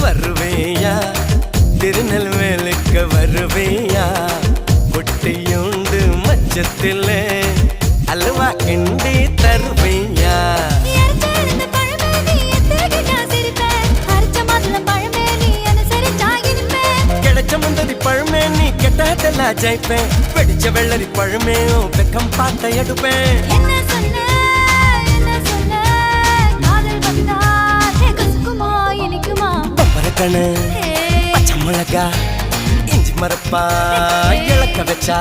வருவேயா? திருநெல்வேலுக்கு வருவேயா? பொட்டியுண்டு மச்சத்திலே அல்வா கிண்டி தருவேயா? பழமே நீ கெட்டதெல்லாம் ஜெயிப்பேன் வெடிச்ச வெள்ளரி பழமே உன் வெக்கம் பார்த்த எடுப்பேன் ஹே பச்சை மிளகா இஞ்சி மரப்பா இழக்க வச்சா.